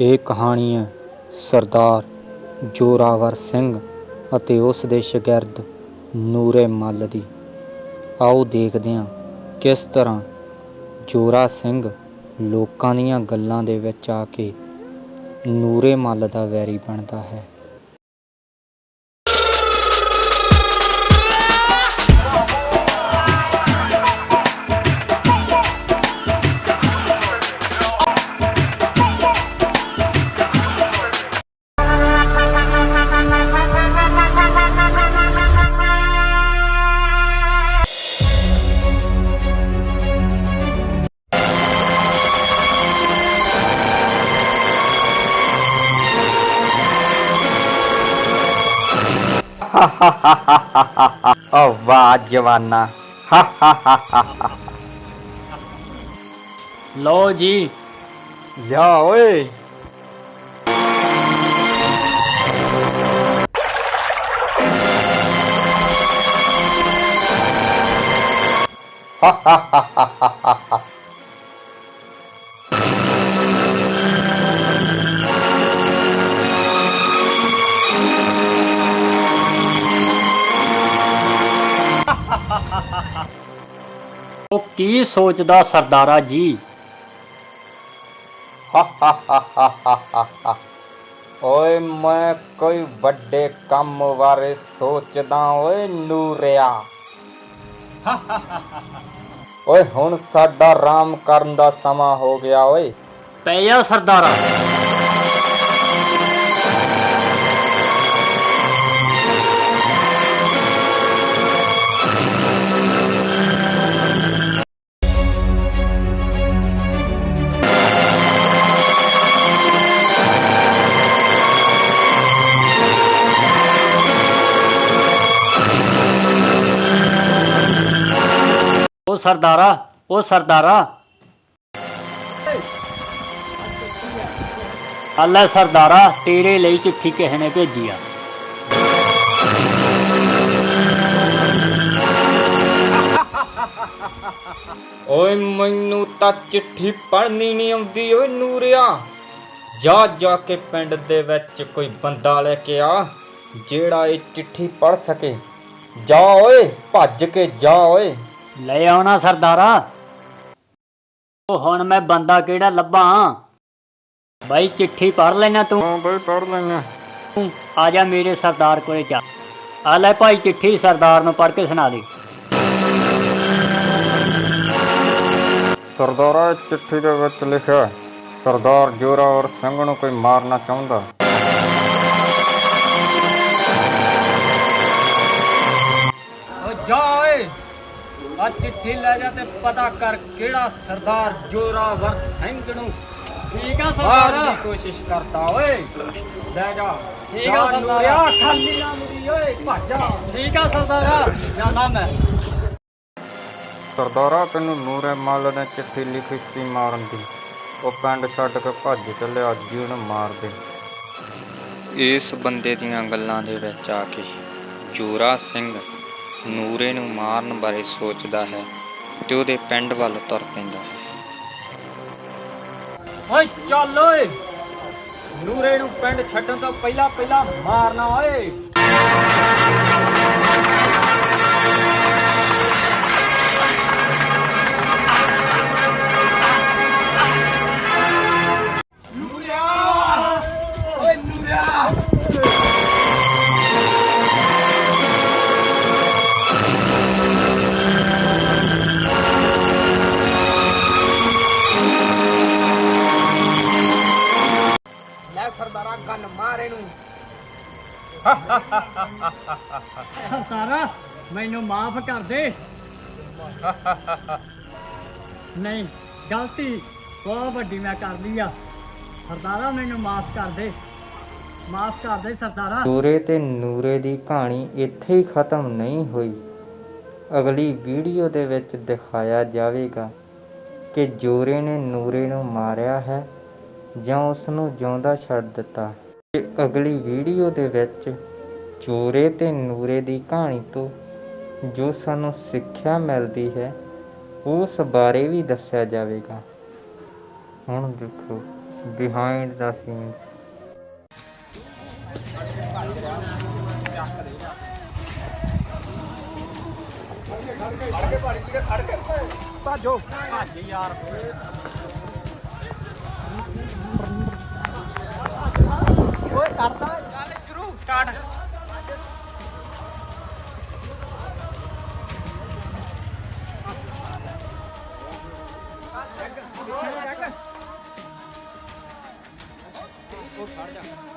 ਇਹ ਕਹਾਣੀ ਹੈ ਸਰਦਾਰ ਜ਼ੋਰਾਵਰ ਸਿੰਘ ਅਤੇ ਉਸ ਦੇ ਸ਼ਾਗਿਰਦ ਨੂਰੇ ਮੱਲ ਦੀ। ਆਓ ਦੇਖਦੇ ਹਾਂ ਕਿਸ ਤਰ੍ਹਾਂ ਜ਼ੋਰਾ ਸਿੰਘ ਲੋਕਾਂ ਦੀਆਂ ਗੱਲਾਂ ਦੇ ਵਿੱਚ ਆ ਕੇ ਨੂਰੇ ਮੱਲ ਦਾ ਵੈਰੀ ਬਣਦਾ ਹੈ। ਓ ਵਾਹ ਜਵਾਨਾ ਲੋ ਜੀ ਲਿਆ ਓਏ ਉਹ ਕੀ ਸੋਚਦਾ ਸਰਦਾਰਾ ਜੀ? ਓਏ ਮੈਂ ਕੋਈ ਵੱਡੇ ਕੰਮ ਬਾਰੇ ਸੋਚਦਾ ਓਏ ਨੂਰਿਆ। ਓਏ ਹੁਣ ਸਾਡਾ ਆਰਾਮ ਕਰਨ ਦਾ ਸਮਾਂ ਹੋ ਗਿਆ ਓਏ। ਪੈ ਜਾ ਸਰਦਾਰਾ। ਉਹ ਸਰਦਾਰਾ ਉਹ ਸਰਦਾਰਾ। ਅੱਲਾ ਸਰਦਾਰਾ, ਤੇਰੇ ਲਈ ਚਿੱਠੀ ਕਿਸੇ ਨੇ ਭੇਜੀ ਆ। ਓਏ ਮੈਨੂੰ ਤਾਂ ਚਿੱਠੀ ਪੜ੍ਹਨੀ ਨਹੀਂ ਆਉਂਦੀ, ਓਏ ਨੂਰਿਆ। ਜਾ ਜਾ ਕੇ ਪਿੰਡ ਦੇ ਵਿੱਚ ਕੋਈ ਬੰਦਾ ਲੈ ਕੇ ਆ, ਜਿਹੜਾ ਇਹ ਚਿੱਠੀ ਪੜ੍ਹ ਸਕੇ। ਜਾ ਓਏ, ਭੱਜ ਕੇ ਜਾ ਓਏ। ਲੈ ਆਉਣਾ ਸਰਦਾਰਾ। ਉਹ ਹੁਣ ਮੈਂ ਬੰਦਾ ਕਿਹੜਾ ਲੱਭਾਂ? ਬਾਈ ਚਿੱਠੀ ਪੜ੍ਹ ਲੈਣਾ ਤੂੰ? ਹਾਂ ਬਈ ਪੜ ਲੈਣਾ ਆ ਜਾ ਮੇਰੇ ਸਰਦਾਰ ਕੋਲੇ ਚੱਲ ਆ ਲੈ ਭਾਈ ਚਿੱਠੀ ਸਰਦਾਰ ਨੂੰ ਪੜ੍ਹ ਕੇ ਸੁਣਾ ਦੇ। ਸਰਦਾਰਾ ਚਿੱਠੀ ਦੇ ਵਿੱਚ ਲਿਖਿਆ ਸਰਦਾਰ ਜੋਰਾਵਰ ਸਿੰਘ ਨੂੰ ਕੋਈ ਮਾਰਨਾ ਚਾਹੁੰਦਾ। ਓ ਜਾ ਓਏ। ਆ ਚਿੱਠੀ ਲੈ ਜਾ ਤੇ ਪਤਾ ਕਰ ਕਿਹੜਾ ਸਰਦਾਰ ਜੋਰਾਵਰ ਸਿੰਘ ਨੂੰ ਠੀਕ ਆ ਮਾਰਨ ਦੀ ਕੋਸ਼ਿਸ਼ ਕਰਦਾ ਓਏ। ਲੈ ਜਾ। ਠੀਕ ਆ ਸਰਦਾਰਾ। ਨੂਰਿਆ, ਖਾਲੀ ਨਾ ਮੁੜੀ ਓਏ ਭੱਜ। ਜਾ ਠੀਕ ਆ ਸਰਦਾਰਾ। ਜਾਣਾ ਮੈਂ। ਸਰਦਾਰਾ ਤੈਨੂੰ ਨੂਰੇ ਮੱਲ ਨੇ ਚਿੱਠੀ ਲਿਖੀ ਸੀ ਮਾਰਨ ਦੀ। ਉਹ ਪਿੰਡ ਛੱਡ ਕੇ ਭੱਜ ਚੱਲਿਆ ਅੱਜ ਹੀ ਉਹਨੂੰ ਮਾਰ ਦੇ। ਇਸ ਬੰਦੇ ਦੀਆਂ ਗੱਲਾਂ ਦੇ ਵਿੱਚ ਆ ਕੇ ਜੋਰਾ ਸਿੰਘ ਨੂਰੇ ਨੂੰ ਮਾਰਨ ਬਾਰੇ ਸੋਚਦਾ ਹੈ ਤੇ ਉਹਦੇ ਪਿੰਡ ਵੱਲ ਤੁਰ ਪੈਂਦਾ ਹੈ। ਓਏ ਚੱਲ ਓਏ। ਨੂਰੇ ਨੂੰ ਪਿੰਡ ਛੱਡਣ ਤੋਂ ਪਹਿਲਾਂ ਪਹਿਲਾਂ ਮਾਰਨਾ ਓਏ। ਸਰਦਾਰਾ ਮੈਨੂੰ ਮਾਫ ਕਰ ਦੇ। ਨਹੀਂ, ਗਲਤੀ ਬਹੁਤ ਵੱਡੀ ਮੈਂ ਕਰ ਲਈ ਆ। ਸਰਦਾਰਾ, ਮੈਨੂੰ ਮਾਫ ਕਰ ਦੇ। ਮਾਫ ਕਰ ਦੇ ਸਰਦਾਰਾ। ਨੂਰੇ ਤੇ ਨੂਰੇ ਦੀ ਕਹਾਣੀ ਇੱਥੇ ਹੀ ਖਤਮ ਨਹੀਂ ਹੋਈ। ਅਗਲੀ ਵੀਡੀਓ ਦੇ ਵਿੱਚ ਦਿਖਾਇਆ ਜਾਵੇਗਾ ਕਿ ਜੋਰੇ ਨੇ ਨੂਰੇ ਨੂੰ ਮਾਰਿਆ ਹੈ ਜਾਂ ਉਸ ਨੂੰ ਜਿਉਂਦਾ ਛੱਡ ਦਿੱਤਾ ਤੇ ਅਗਲੀ ਵੀਡੀਓ ਦੇ ਵਿੱਚ ਚੋਰੇ ਤੇ ਨੂਰੇ ਦੀ ਕਹਾਣੀ ਤੋਂ ਜੋ ਸਾਨੂੰ ਸਿੱਖਿਆ ਮਿਲਦੀ ਹੈ, ਉਸ ਬਾਰੇ ਵੀ ਦੱਸਿਆ ਜਾਵੇਗਾ। ਹੁਣ ਦੇਖੋ ਬਿਹਾਈਂਡ ਦਾ ਸੀਨਸ ਖੜ ਕੇ ਖੜ ਕੇ ਖੜ ਕੇ। ਭਾਜੋ। ਭੱਜ ਯਾਰ। ਖੜ ਜਾ।